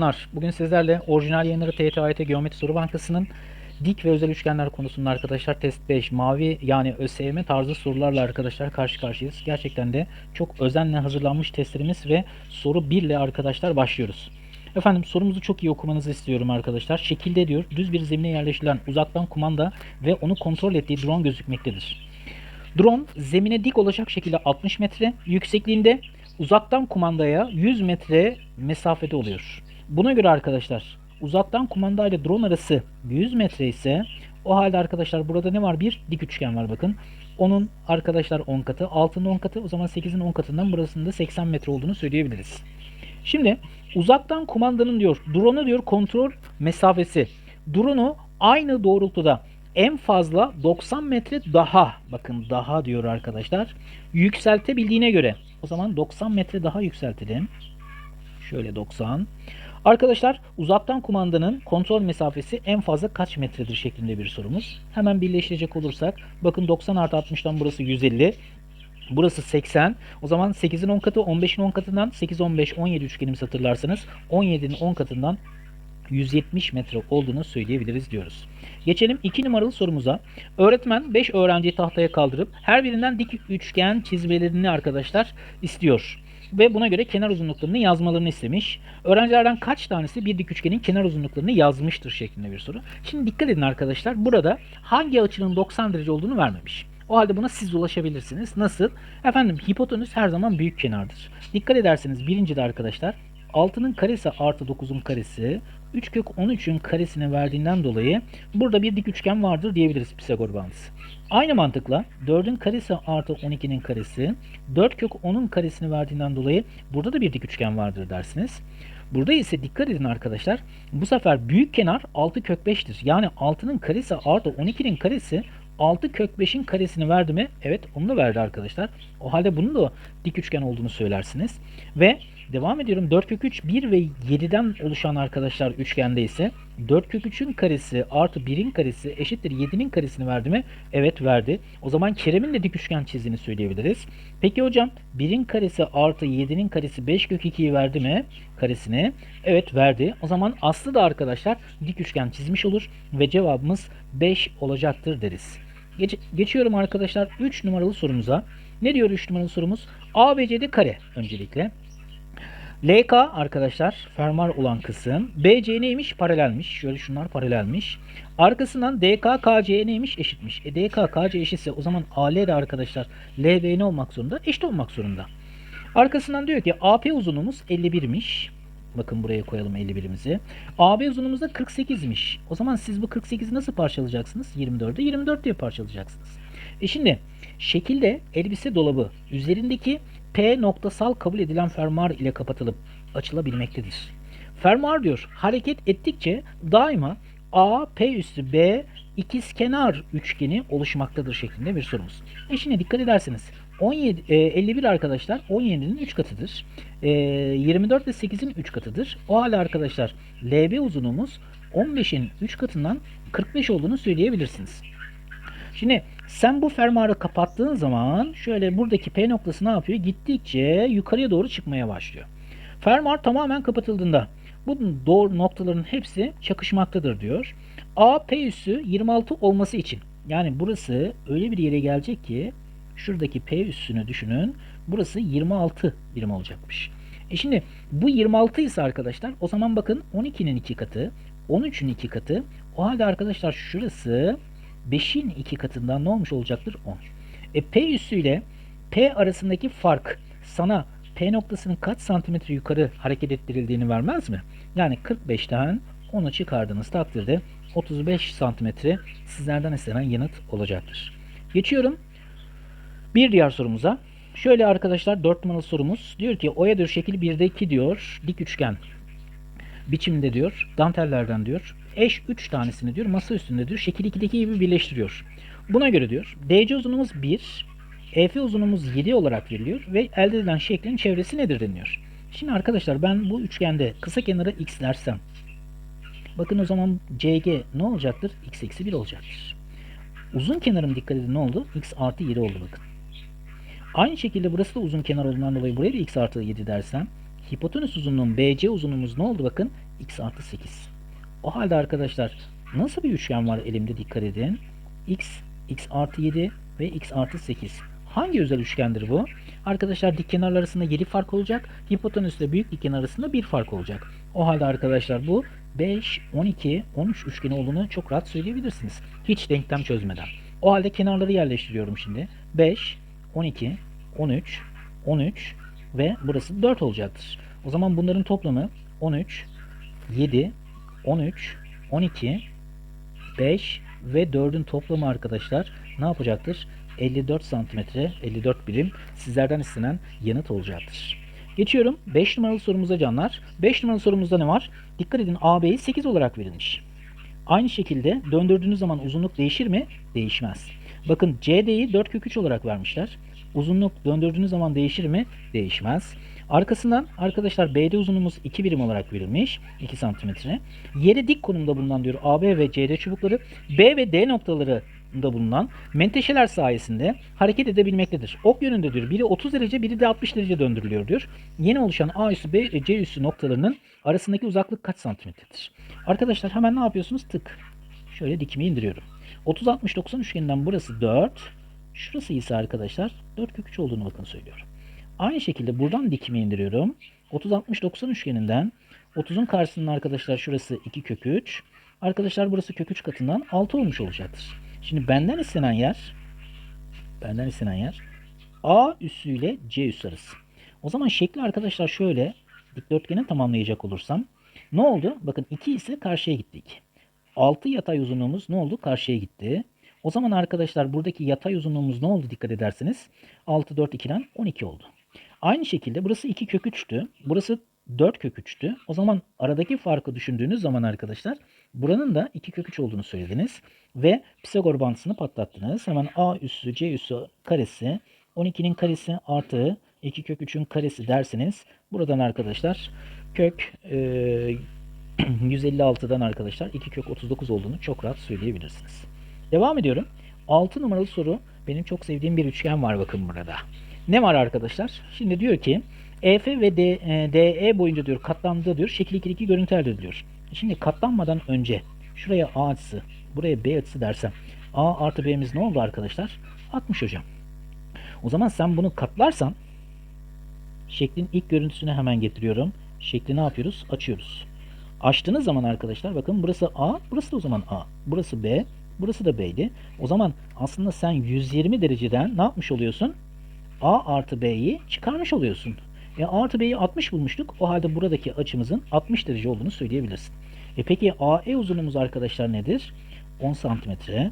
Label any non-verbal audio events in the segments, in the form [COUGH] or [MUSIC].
Selamlar. Bugün sizlerle orijinal yayınları TYT Geometri Soru Bankası'nın dik ve özel üçgenler konusunda arkadaşlar test 5 mavi yani ÖSYM tarzı sorularla arkadaşlar karşı karşıyayız. Gerçekten de çok özenle hazırlanmış testlerimiz ve soru 1 ile arkadaşlar başlıyoruz. Efendim sorumuzu çok iyi okumanızı istiyorum arkadaşlar. Şekilde diyor düz bir zemine yerleştirilen uzaktan kumanda ve onu kontrol ettiği drone gözükmektedir. Drone zemine dik olacak şekilde 60 metre yüksekliğinde uzaktan kumandaya 100 metre mesafede oluyor. Buna göre arkadaşlar uzaktan kumanda ile drone arası 100 metre ise o halde arkadaşlar burada ne var? Bir dik üçgen var bakın. Onun arkadaşlar 10 katı, altının 10 katı o zaman 8'in 10 katından burasında 80 metre olduğunu söyleyebiliriz. Şimdi uzaktan kumandanın diyor drone'u diyor kontrol mesafesi. Drone'u aynı doğrultuda en fazla 90 metre daha bakın daha diyor arkadaşlar yükseltebildiğine göre o zaman 90 metre daha yükseltelim. Şöyle 90. Arkadaşlar uzaktan kumandanın kontrol mesafesi en fazla kaç metredir şeklinde bir sorumuz. Hemen birleştirecek olursak bakın 90 artı 60'tan burası 150. Burası 80. O zaman 8'in 10 katı 15'in 10 katından 8, 15, 17 üçgenimizi hatırlarsanız 17'nin 10 katından 170 metre olduğunu söyleyebiliriz diyoruz. Geçelim 2 numaralı sorumuza. Öğretmen 5 öğrenciyi tahtaya kaldırıp her birinden dik üçgen çizmelerini arkadaşlar istiyor. Ve buna göre kenar uzunluklarını yazmalarını istemiş. Öğrencilerden kaç tanesi bir dik üçgenin kenar uzunluklarını yazmıştır şeklinde bir soru. Şimdi dikkat edin arkadaşlar. Burada hangi açının 90 derece olduğunu vermemiş. O halde buna siz ulaşabilirsiniz. Nasıl? Efendim hipotenüs her zaman büyük kenardır. Dikkat ederseniz birinci de arkadaşlar 6'nın karesi artı 9'un karesi 3 kök 13'ün karesini verdiğinden dolayı burada bir dik üçgen vardır diyebiliriz Pisagor bağıntısı. Aynı mantıkla 4'ün karesi artı 12'nin karesi 4 kök 10'un karesini verdiğinden dolayı burada da bir dik üçgen vardır dersiniz. Burada ise dikkat edin arkadaşlar. Bu sefer büyük kenar 6 kök 5'tir. Yani 6'nın karesi artı 12'nin karesi 6 kök 5'in karesini verdi mi? Evet onu da verdi arkadaşlar. O halde bunun da dik üçgen olduğunu söylersiniz. Ve devam ediyorum. 4 kök 3 1 ve 7'den oluşan arkadaşlar üçgende ise 4 kök 3'ün karesi artı 1'in karesi eşittir 7'nin karesini verdi mi? Evet verdi. O zaman Kerem'in de dik üçgen çizdiğini söyleyebiliriz. Peki hocam 1'in karesi artı 7'nin karesi 5 kök 2'yi verdi mi? Karesini. Evet verdi. O zaman Aslı da arkadaşlar dik üçgen çizmiş olur ve cevabımız 5 olacaktır deriz. Geç, geçiyorum arkadaşlar 3 numaralı sorumuza. Ne diyor 3 numaralı sorumuz? ABCD kare öncelikle. LK arkadaşlar fermuar olan kısım. BC neymiş? Paralelmiş. Şöyle şunlar paralelmiş. Arkasından DK KC neymiş? Eşitmiş. E DK KC eşitse o zaman AL de arkadaşlar LB ne olmak zorunda? Eşit olmak zorunda. Arkasından diyor ki AP uzunluğumuz 51'miş. Bakın buraya koyalım 51'imizi. AB uzunluğumuz da 48'miş. O zaman siz bu 48'i nasıl parçalayacaksınız? 24'ü 24 diye parçalayacaksınız. E şimdi şekilde elbise dolabı üzerindeki P noktasal kabul edilen fermuar ile kapatılıp açılabilmektedir. Fermuar diyor hareket ettikçe daima A, P üstü B ikizkenar üçgeni oluşmaktadır şeklinde bir sorumuz. E şimdi dikkat ederseniz 17, e, 51 arkadaşlar 17'nin 3 katıdır. E, 24 de 8'in 3 katıdır. O halde arkadaşlar LB uzunluğumuz 15'in 3 katından 45 olduğunu söyleyebilirsiniz. Şimdi sen bu fermuarı kapattığın zaman şöyle buradaki P noktası ne yapıyor? Gittikçe yukarıya doğru çıkmaya başlıyor. Fermuar tamamen kapatıldığında bu doğru noktaların hepsi çakışmaktadır diyor. A P üssü 26 olması için yani burası öyle bir yere gelecek ki şuradaki P üssünü düşünün. Burası 26 birim olacakmış. E şimdi bu 26 ise arkadaşlar o zaman bakın 12'nin 2 katı 13'ün 2 katı o halde arkadaşlar şurası 5'in 2 katından ne olmuş olacaktır? 10. E P üssüyle P arasındaki fark sana P noktasının kaç santimetre yukarı hareket ettirildiğini vermez mi? Yani 45'ten 10'u çıkardığınız takdirde 35 santimetre sizlerden istenen yanıt olacaktır. Geçiyorum bir diğer sorumuza. Şöyle arkadaşlar 4 numaralı sorumuz. Diyor ki oya diyor şekil 1'deki diyor dik üçgen biçimde diyor dantellerden diyor eş 3 tanesini diyor masa üstünde diyor şekil 2'deki gibi birleştiriyor. Buna göre diyor DC uzunluğumuz 1 EF uzunluğumuz 7 olarak veriliyor ve elde edilen şeklin çevresi nedir deniyor. Şimdi arkadaşlar ben bu üçgende kısa kenara x dersem bakın o zaman CG ne olacaktır? x eksi 1 olacaktır. Uzun kenarım dikkat edin ne oldu? x artı 7 oldu bakın. Aynı şekilde burası da uzun kenar olduğundan dolayı buraya da x artı 7 dersem hipotenüs uzunluğum BC uzunluğumuz ne oldu bakın? X artı 8. O halde arkadaşlar nasıl bir üçgen var elimde dikkat edin. X, X artı 7 ve X artı 8. Hangi özel üçgendir bu? Arkadaşlar dik kenar arasında 7 fark olacak. Hipotenüs ile büyük dik kenar arasında 1 fark olacak. O halde arkadaşlar bu 5, 12, 13 üçgeni olduğunu çok rahat söyleyebilirsiniz. Hiç denklem çözmeden. O halde kenarları yerleştiriyorum şimdi. 5, 12, 13, 13 ve burası 4 olacaktır. O zaman bunların toplamı 13, 7, 13, 12, 5 ve 4'ün toplamı arkadaşlar ne yapacaktır? 54 santimetre, 54 birim sizlerden istenen yanıt olacaktır. Geçiyorum 5 numaralı sorumuza canlar. 5 numaralı sorumuzda ne var? Dikkat edin AB'yi 8 olarak verilmiş. Aynı şekilde döndürdüğünüz zaman uzunluk değişir mi? Değişmez. Bakın CD'yi 4 kök 3 olarak vermişler. Uzunluk döndürdüğünüz zaman değişir mi? Değişmez. Arkasından arkadaşlar BD uzunluğumuz 2 birim olarak verilmiş. 2 santimetre. Yere dik konumda bulunan diyor AB ve CD çubukları B ve D noktalarında bulunan menteşeler sayesinde hareket edebilmektedir. Ok yönünde diyor biri 30 derece biri de 60 derece döndürülüyor diyor. Yeni oluşan A üssü B ve C üssü noktalarının arasındaki uzaklık kaç santimetredir? Arkadaşlar hemen ne yapıyorsunuz? Tık. Şöyle dikimi indiriyorum. 30 60 90 üçgeninden burası 4. Şurası ise arkadaşlar 4 kök 3 olduğunu bakın söylüyorum. Aynı şekilde buradan dikimi indiriyorum. 30 60 90 üçgeninden 30'un karşısının arkadaşlar şurası 2 kök 3. Arkadaşlar burası kök 3 katından 6 olmuş olacaktır. Şimdi benden istenen yer benden istenen yer A üssü ile C üssü arası. O zaman şekli arkadaşlar şöyle dikdörtgeni tamamlayacak olursam ne oldu? Bakın 2 ise karşıya gittik. 6 yatay uzunluğumuz ne oldu? Karşıya gitti. O zaman arkadaşlar buradaki yatay uzunluğumuz ne oldu dikkat ederseniz? 6 4 2'den 12 oldu. Aynı şekilde burası 2 kök 3'tü. Burası 4 kök 3'tü. O zaman aradaki farkı düşündüğünüz zaman arkadaşlar buranın da 2 kök 3 olduğunu söylediniz. Ve Pisagor bantısını patlattınız. Hemen A üssü C üssü karesi 12'nin karesi artı 2 kök 3'ün karesi derseniz buradan arkadaşlar kök e, [CLEARS THROAT] 156'dan arkadaşlar 2 kök 39 olduğunu çok rahat söyleyebilirsiniz. Devam ediyorum. 6 numaralı soru benim çok sevdiğim bir üçgen var bakın burada. Ne var arkadaşlar? Şimdi diyor ki EF ve D, e, DE boyunca diyor katlandığı diyor şekil 2 2 görüntü elde ediliyor. Şimdi katlanmadan önce şuraya A açısı, buraya B açısı dersem A artı B'miz ne oldu arkadaşlar? 60 hocam. O zaman sen bunu katlarsan şeklin ilk görüntüsüne hemen getiriyorum. Şekli ne yapıyoruz? Açıyoruz. Açtığınız zaman arkadaşlar bakın burası A, burası da o zaman A. Burası B, burası da B'ydi. O zaman aslında sen 120 dereceden ne yapmış oluyorsun? A artı B'yi çıkarmış oluyorsun. E A artı B'yi 60 bulmuştuk. O halde buradaki açımızın 60 derece olduğunu söyleyebilirsin. E peki AE uzunluğumuz arkadaşlar nedir? 10 santimetre.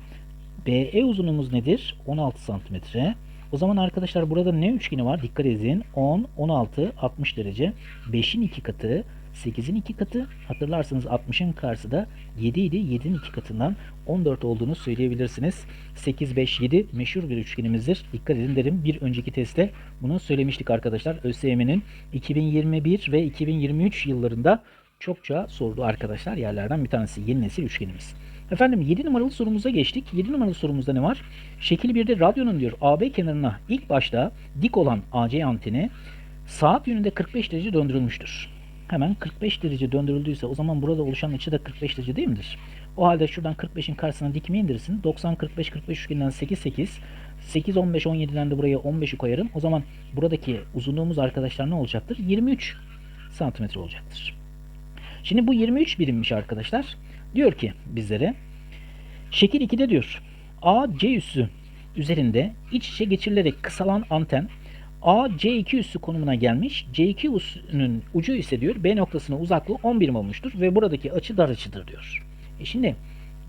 BE uzunluğumuz nedir? 16 santimetre. O zaman arkadaşlar burada ne üçgeni var? Dikkat edin. 10, 16, 60 derece. 5'in 2 katı, 8'in 2 katı. Hatırlarsanız 60'ın karşısı da 7 idi. 7'nin 2 katından 14 olduğunu söyleyebilirsiniz. 8, 5, 7 meşhur bir üçgenimizdir. Dikkat edin derim. Bir önceki testte bunu söylemiştik arkadaşlar. ÖSYM'nin 2021 ve 2023 yıllarında çokça sorduğu arkadaşlar yerlerden bir tanesi. Yeni nesil üçgenimiz. Efendim 7 numaralı sorumuza geçtik. 7 numaralı sorumuzda ne var? Şekil 1'de radyonun diyor AB kenarına ilk başta dik olan AC anteni saat yönünde 45 derece döndürülmüştür. Hemen 45 derece döndürüldüyse o zaman burada oluşan açı da 45 derece değil midir? O halde şuradan 45'in karşısına dikme indirsin. 90 45 45 üçgeninden 8 8 8 15 17'den de buraya 15'i koyarım. O zaman buradaki uzunluğumuz arkadaşlar ne olacaktır? 23 santimetre olacaktır. Şimdi bu 23 birimmiş arkadaşlar. Diyor ki bizlere şekil 2'de diyor A C üssü üzerinde iç içe geçirilerek kısalan anten A C2 üssü konumuna gelmiş. C2 üssünün ucu ise diyor B noktasına uzaklığı 10 birim olmuştur ve buradaki açı dar açıdır diyor. E şimdi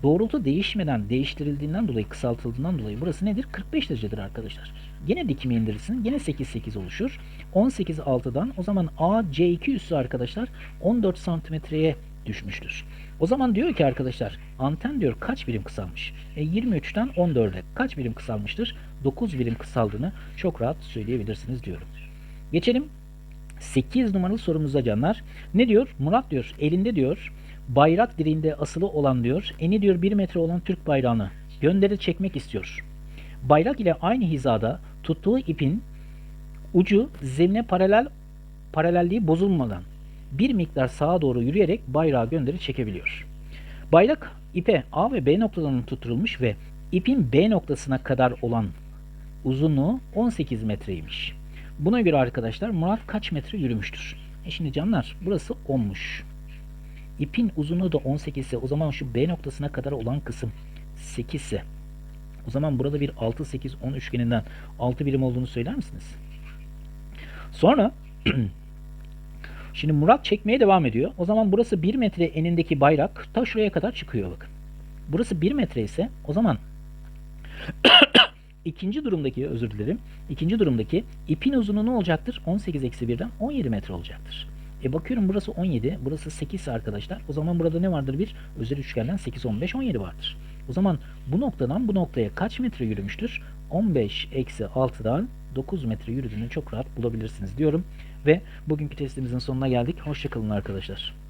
doğrultu değişmeden değiştirildiğinden dolayı kısaltıldığından dolayı burası nedir? 45 derecedir arkadaşlar. Yine dikimi indirirsin. Yine 8 8 oluşur. 18 6'dan o zaman A C2 üssü arkadaşlar 14 santimetreye düşmüştür. O zaman diyor ki arkadaşlar anten diyor kaç birim kısalmış? E 23'ten 14'e kaç birim kısalmıştır? 9 birim kısaldığını çok rahat söyleyebilirsiniz diyorum. Geçelim 8 numaralı sorumuza canlar. Ne diyor? Murat diyor elinde diyor bayrak direğinde asılı olan diyor eni diyor 1 metre olan Türk bayrağını gönderi çekmek istiyor. Bayrak ile aynı hizada tuttuğu ipin ucu zemine paralel paralelliği bozulmadan bir miktar sağa doğru yürüyerek bayrağı gönderi çekebiliyor. Bayrak ipe A ve B noktalarının tutturulmuş ve ipin B noktasına kadar olan uzunluğu 18 metreymiş. Buna göre arkadaşlar Murat kaç metre yürümüştür? E şimdi canlar burası 10'muş. İpin uzunluğu da 18 ise o zaman şu B noktasına kadar olan kısım 8 ise o zaman burada bir 6 8 10 üçgeninden 6 birim olduğunu söyler misiniz? Sonra [CLEARS THROAT] Şimdi Murat çekmeye devam ediyor. O zaman burası 1 metre enindeki bayrak ta şuraya kadar çıkıyor bakın. Burası 1 metre ise o zaman [COUGHS] ikinci durumdaki özür dilerim. İkinci durumdaki ipin uzunluğu ne olacaktır? 18 eksi 1'den 17 metre olacaktır. E bakıyorum burası 17, burası 8 ise arkadaşlar. O zaman burada ne vardır? Bir özel üçgenden 8, 15, 17 vardır. O zaman bu noktadan bu noktaya kaç metre yürümüştür? 15 eksi 6'dan 9 metre yürüdüğünü çok rahat bulabilirsiniz diyorum. Ve bugünkü testimizin sonuna geldik. Hoşçakalın arkadaşlar.